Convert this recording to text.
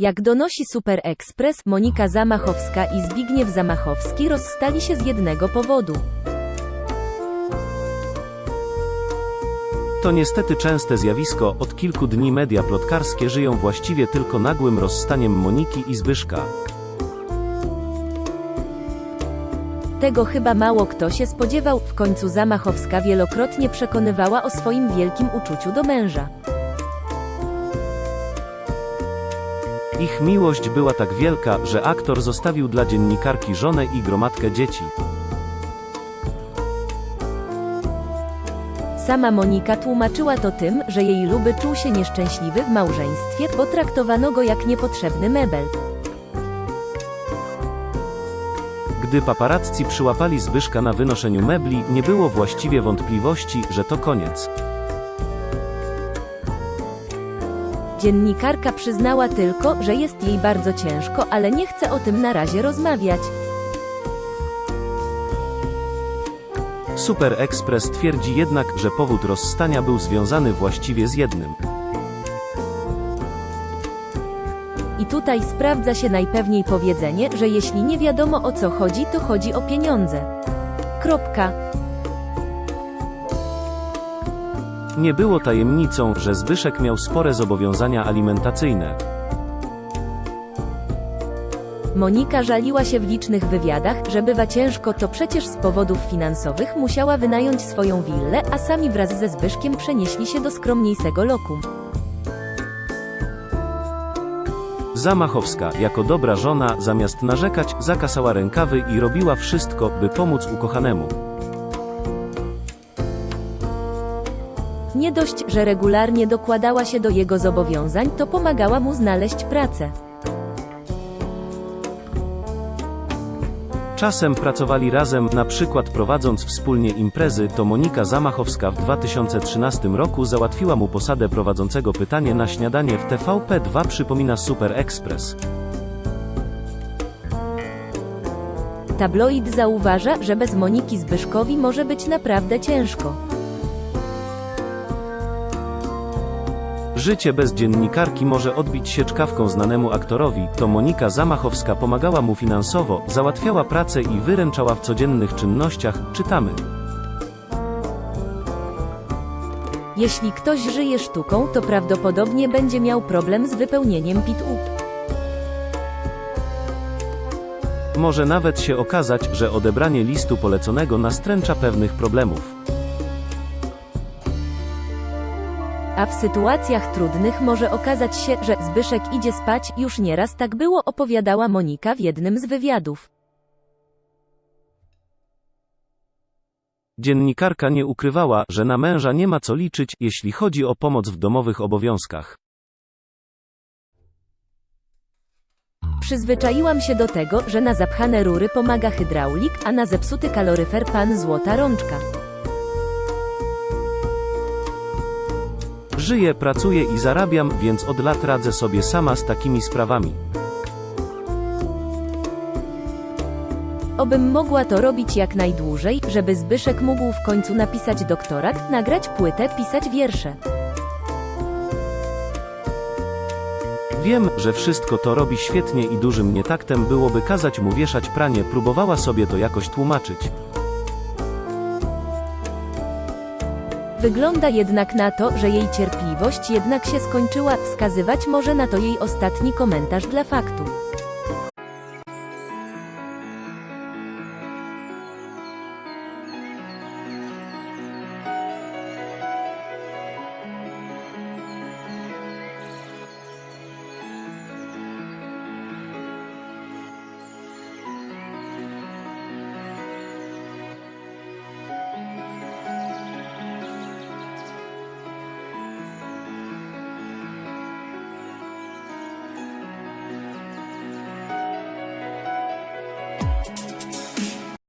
Jak donosi Super Express, Monika Zamachowska i Zbigniew Zamachowski rozstali się z jednego powodu. To niestety częste zjawisko, od kilku dni media plotkarskie żyją właściwie tylko nagłym rozstaniem Moniki i Zbyszka. Tego chyba mało kto się spodziewał, w końcu Zamachowska wielokrotnie przekonywała o swoim wielkim uczuciu do męża. Ich miłość była tak wielka, że aktor zostawił dla dziennikarki żonę i gromadkę dzieci. Sama Monika tłumaczyła to tym, że jej luby czuł się nieszczęśliwy w małżeństwie, bo traktowano go jak niepotrzebny mebel. Gdy paparazzi przyłapali Zbyszka na wynoszeniu mebli, nie było właściwie wątpliwości, że to koniec. Dziennikarka przyznała tylko, że jest jej bardzo ciężko, ale nie chce o tym na razie rozmawiać. Super Express twierdzi jednak, że powód rozstania był związany właściwie z jednym. I tutaj sprawdza się najpewniej powiedzenie, że jeśli nie wiadomo o co chodzi, to chodzi o pieniądze. Kropka. Nie było tajemnicą, że Zbyszek miał spore zobowiązania alimentacyjne. Monika żaliła się w licznych wywiadach, że bywa ciężko, to przecież z powodów finansowych musiała wynająć swoją willę, a sami wraz ze Zbyszkiem przenieśli się do skromniejszego lokum. Zamachowska, jako dobra żona, zamiast narzekać, zakasała rękawy i robiła wszystko, by pomóc ukochanemu. Nie dość, że regularnie dokładała się do jego zobowiązań, to pomagała mu znaleźć pracę. Czasem pracowali razem, na przykład prowadząc wspólnie imprezy, to Monika Zamachowska w 2013 roku załatwiła mu posadę prowadzącego pytanie na śniadanie w TVP2 przypomina Super Express. Tabloid zauważa, że bez Moniki Zbyszkowi może być naprawdę ciężko. Życie bez dziennikarki może odbić się czkawką znanemu aktorowi, to Monika Zamachowska pomagała mu finansowo, załatwiała pracę i wyręczała w codziennych czynnościach, czytamy. Jeśli ktoś żyje sztuką, to prawdopodobnie będzie miał problem z wypełnieniem PIT-U. Może nawet się okazać, że odebranie listu poleconego nastręcza pewnych problemów. A w sytuacjach trudnych może okazać się, że Zbyszek idzie spać, już nieraz tak było opowiadała Monika w jednym z wywiadów. Dziennikarka nie ukrywała, że na męża nie ma co liczyć, jeśli chodzi o pomoc w domowych obowiązkach. Przyzwyczaiłam się do tego, że na zapchane rury pomaga hydraulik, a na zepsuty kaloryfer pan złota rączka. Żyję, pracuję i zarabiam, więc od lat radzę sobie sama z takimi sprawami. Obym mogła to robić jak najdłużej, żeby Zbyszek mógł w końcu napisać doktorat, nagrać płytę, pisać wiersze. Wiem, że wszystko to robi świetnie i dużym nietaktem byłoby kazać mu wieszać pranie, próbowała sobie to jakoś tłumaczyć. Wygląda jednak na to, że jej cierpliwość jednak się skończyła, wskazywać może na to jej ostatni komentarz dla faktu.